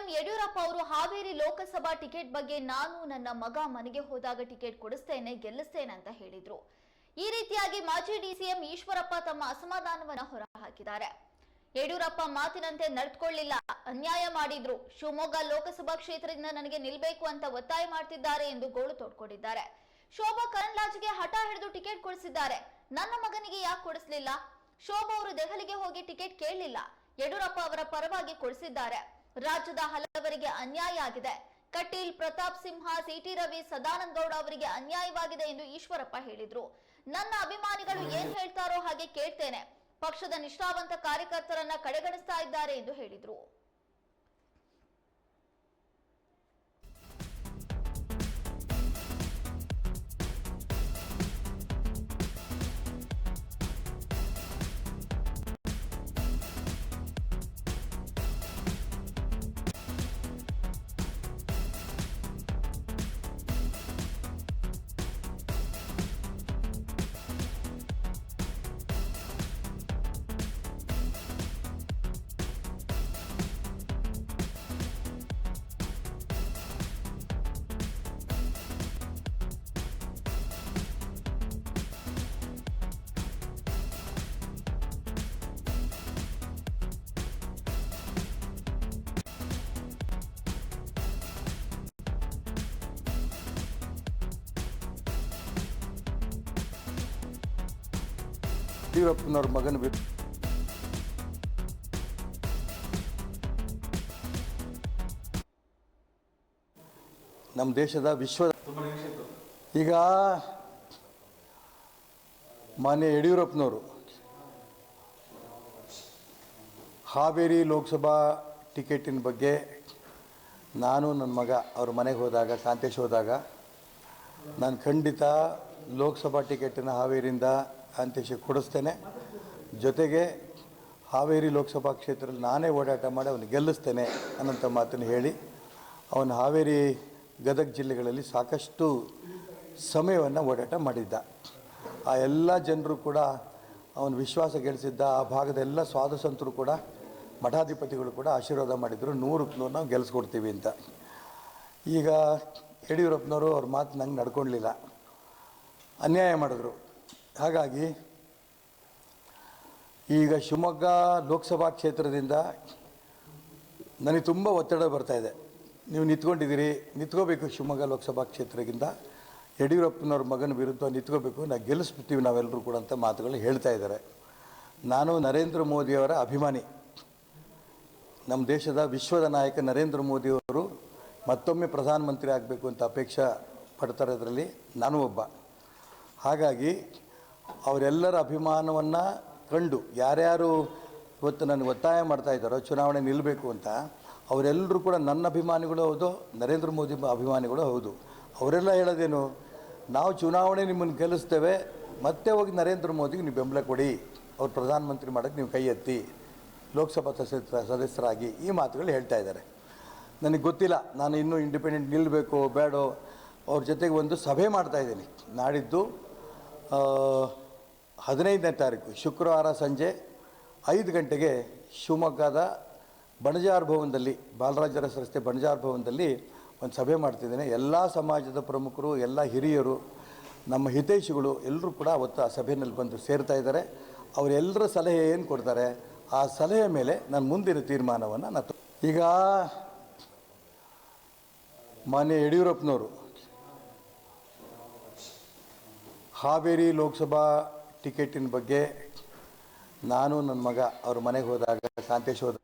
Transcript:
CM Yediyurappa ಅವರು Haveri Lok Sabha ticket ಬಗ್ಗೆ ನಾನು ನನ್ನ ಮಗ ಮನೆಗೆ ಹೋದಾಗ ಟಿಕೆಟ್ ಕೊಡಿಸ್ತೇನೆ, ಗೆಲ್ಲಿಸ್ತೇನೆ ಅಂತ ಹೇಳಿದ್ರು. ಈ ರೀತಿಯಾಗಿ ಮಾಜಿ ಡಿಸಿಎಂ ಈಶ್ವರಪ್ಪ ತಮ್ಮ ಅಸಮಾಧಾನವನ್ನ ಹೊರಹಾಕಿದ್ದಾರೆ. ಯಡಿಯೂರಪ್ಪ ಮಾತಿನಂತೆ ನಡೆದುಕೊಳ್ಳಿಲ್ಲ ಅನ್ಯಾಯ ಮಾಡಿದ್ರು. ಶಿವಮೊಗ್ಗ ಲೋಕಸಭಾ ಕ್ಷೇತ್ರದಿಂದ ನನಗೆ ನಿಲ್ಬೇಕು ಅಂತ ಒತ್ತಾಯ ಮಾಡ್ತಿದ್ದಾರೆ ಎಂದು ಗೋಳು ತೋಡ್ಕೊಂಡಿದ್ದಾರೆ. ಶೋಭಾ ಕರಂದ್ಲಾಜೆಗೆ ಹಠ ಹಿಡಿದು ಟಿಕೆಟ್ ಕೊಡಿಸಿದ್ದಾರೆ. ನನ್ನ ಮಗನಿಗೆ ಯಾಕೆ ಕೊಡಿಸ್ಲಿಲ್ಲ? ಶೋಭಾ ಅವರು ದೆಹಲಿಗೆ ಹೋಗಿ ಟಿಕೆಟ್ ಕೇಳಲಿಲ್ಲ. ಯಡಿಯೂರಪ್ಪ ಅವರ ಪರವಾಗಿ ಕೊಡಿಸಿದ್ದಾರೆ. ರಾಜ್ಯದ ಹಲವರಿಗೆ ಅನ್ಯಾಯ ಆಗಿದೆ. ಕಟೀಲ್ ಪ್ರತಾಪ್ ಸಿಂಹ, ಸಿಟಿ ರವಿ ಸದಾನಂದ ಗೌಡ ಅವರಿಗೆ ಅನ್ಯಾಯವಾಗಿದೆ ಎಂದು ಈಶ್ವರಪ್ಪ ಹೇಳಿದ್ರು. ನನ್ನ ಅಭಿಮಾನಿಗಳು ಏನ್ ಹೇಳ್ತಾರೋ ಹಾಗೆ ಕೇಳ್ತೇನೆ. ಪಕ್ಷದ ನಿಷ್ಠಾವಂತ ಕಾರ್ಯಕರ್ತರನ್ನ ಕಡೆಗಣಿಸ್ತಾ ಇದ್ದಾರೆ ಎಂದು ಹೇಳಿದ್ರು. ಯಡಿಯೂರಪ್ಪನವ್ರ ಮಗನ ಬಿಟ್ಟು. ನಮ್ಮ ದೇಶದ ವಿಶ್ವದ ಈಗ ಮಾನ್ಯ ಯಡಿಯೂರಪ್ಪನವರು ಹಾವೇರಿ ಲೋಕಸಭಾ ಟಿಕೆಟಿನ ಬಗ್ಗೆ ನಾನು ನನ್ನ ಮಗ ಅವ್ರ ಮನೆಗೆ ಹೋದಾಗ ಕಾಂತೇಶ್ ಹೋದಾಗ, ನಾನು ಖಂಡಿತ ಲೋಕಸಭಾ ಟಿಕೆಟನ್ನು ಹಾವೇರಿಯಿಂದ ಕಾಂತೇಶಿಗೆ ಕೊಡಿಸ್ತೇನೆ. ಜೊತೆಗೆ ಹಾವೇರಿ ಲೋಕಸಭಾ ಕ್ಷೇತ್ರದಲ್ಲಿ ನಾನೇ ಓಡಾಟ ಮಾಡಿ ಅವನು ಗೆಲ್ಲಿಸ್ತೇನೆ ಅನ್ನೋಂಥ ಮಾತನ್ನು ಹೇಳಿ, ಅವನು ಹಾವೇರಿ ಗದಗ ಜಿಲ್ಲೆಗಳಲ್ಲಿ ಸಾಕಷ್ಟು ಸಮಯವನ್ನು ಓಡಾಟ ಮಾಡಿದ್ದ. ಆ ಎಲ್ಲ ಜನರು ಕೂಡ ಅವನು ವಿಶ್ವಾಸ ಗೆಲ್ಲಿಸಿದ್ದ ಆ ಭಾಗದ ಎಲ್ಲ ಸ್ವಾದಸಂತರು ಕೂಡ, ಮಠಾಧಿಪತಿಗಳು ಕೂಡ ಆಶೀರ್ವಾದ ಮಾಡಿದರು, ನೂರಕ್ಕೆ ನೂರು ನಾವು ಗೆಲ್ಲಿಸ್ಕೊಡ್ತೀವಿ ಅಂತ. ಈಗ ಯಡಿಯೂರಪ್ಪನವರು ಅವ್ರ ಮಾತು ನಂಗೆ ನಡ್ಕೊಳ್ಲಿಲ್ಲ. ಅನ್ಯಾಯ ಮಾಡಿದ್ರು. ಹಾಗಾಗಿ ಈಗ ಶಿವಮೊಗ್ಗ ಲೋಕಸಭಾ ಕ್ಷೇತ್ರದಿಂದ ನನಗೆ ತುಂಬ ಒತ್ತಡ ಬರ್ತಾ ಇದೆ. ನೀವು ನಿಂತ್ಕೊಂಡಿದ್ದೀರಿ, ನಿಂತ್ಕೋಬೇಕು ಶಿವಮೊಗ್ಗ ಲೋಕಸಭಾ ಕ್ಷೇತ್ರದಿಂದ ಯಡಿಯೂರಪ್ಪನವ್ರ ಮಗನ ವಿರುದ್ಧ ನಿಂತ್ಕೋಬೇಕು ನಾವು ಗೆಲ್ಲಿಸ್ಬಿಡ್ತೀವಿ ನಾವೆಲ್ಲರೂ ಕೂಡ ಅಂತ ಮಾತುಗಳು ಹೇಳ್ತಾ ಇದ್ದಾರೆ. ನಾನು ನರೇಂದ್ರ ಮೋದಿಯವರ ಅಭಿಮಾನಿ. ನಮ್ಮ ದೇಶದ ವಿಶ್ವದ ನಾಯಕ ನರೇಂದ್ರ ಮೋದಿಯವರು ಮತ್ತೊಮ್ಮೆ ಪ್ರಧಾನಮಂತ್ರಿ ಆಗಬೇಕು ಅಂತ ಅಪೇಕ್ಷೆ ಪಡ್ತಾರೋದ್ರಲ್ಲಿ ನಾನು ಒಬ್ಬ. ಹಾಗಾಗಿ ಅವರೆಲ್ಲರ ಅಭಿಮಾನವನ್ನು ಕಂಡು ಯಾರ್ಯಾರು ಇವತ್ತು ನನಗೆ ಒತ್ತಾಯ ಮಾಡ್ತಾ ಇದ್ದಾರೋ, ಚುನಾವಣೆ ನಿಲ್ಲಬೇಕು ಅಂತ, ಅವರೆಲ್ಲರೂ ಕೂಡ ನನ್ನ ಅಭಿಮಾನಿಗಳು ಹೌದು, ನರೇಂದ್ರ ಮೋದಿ ಅಭಿಮಾನಿಗಳು ಹೌದು. ಅವರೆಲ್ಲ ಹೇಳೋದೇನು, ನಾವು ಚುನಾವಣೆ ನಿಮ್ಮನ್ನು ಗೆಲ್ಲಿಸ್ತೇವೆ, ಮತ್ತೆ ಹೋಗಿ ನರೇಂದ್ರ ಮೋದಿಗೆ ನೀವು ಬೆಂಬಲ ಕೊಡಿ, ಅವ್ರು ಪ್ರಧಾನಮಂತ್ರಿ ಮಾಡೋಕ್ಕೆ ನೀವು ಕೈ ಎತ್ತಿ, ಲೋಕಸಭಾ ಸದಸ್ಯ ಸದಸ್ಯರಾಗಿ ಈ ಮಾತುಗಳು ಹೇಳ್ತಾ ಇದ್ದಾರೆ. ನನಗೆ ಗೊತ್ತಿಲ್ಲ, ನಾನು ಇನ್ನೂ ಇಂಡಿಪೆಂಡೆಂಟ್ ನಿಲ್ಲಬೇಕು ಬೇಡೋ, ಅವ್ರ ಜೊತೆಗೆ ಒಂದು ಸಭೆ ಮಾಡ್ತಾ ಇದ್ದೀನಿ. ನಾಡಿದ್ದು ಹದಿನೈದನೇ ತಾರೀಕು, ಶುಕ್ರವಾರ ಸಂಜೆ ಐದು ಗಂಟೆಗೆ ಶಿವಮೊಗ್ಗದ ಬಣಜಾರ್ ಭವನದಲ್ಲಿ, ಬಾಲರಾಜರ ರಸ್ತೆ ಬಣಜಾರ್ ಭವನದಲ್ಲಿ ಒಂದು ಸಭೆ ಮಾಡ್ತಿದ್ದೇನೆ. ಎಲ್ಲ ಸಮಾಜದ ಪ್ರಮುಖರು, ಎಲ್ಲ ಹಿರಿಯರು, ನಮ್ಮ ಹಿತೈಷಿಗಳು ಎಲ್ಲರೂ ಕೂಡ ಅವತ್ತು ಆ ಸಭೆಯಲ್ಲಿ ಬಂದು ಸೇರ್ತಾ ಇದ್ದಾರೆ. ಅವರೆಲ್ಲರ ಸಲಹೆ ಏನು ಕೊಡ್ತಾರೆ, ಆ ಸಲಹೆ ಮೇಲೆ ನಾನು ಮುಂದಿನ ತೀರ್ಮಾನವನ್ನು ನಾನು ಈಗ ಮಾನ್ಯ ಯಡಿಯೂರಪ್ಪನವರು ಹಾವೇರಿ ಲೋಕಸಭಾ ಟಿಕೆಟಿನ ಬಗ್ಗೆ ನಾನು ನನ್ನ ಮಗ ಅವ್ರ ಮನೆಗೆ ಹೋದಾಗ ಕಾಂತೇಶ್ ಹೋದ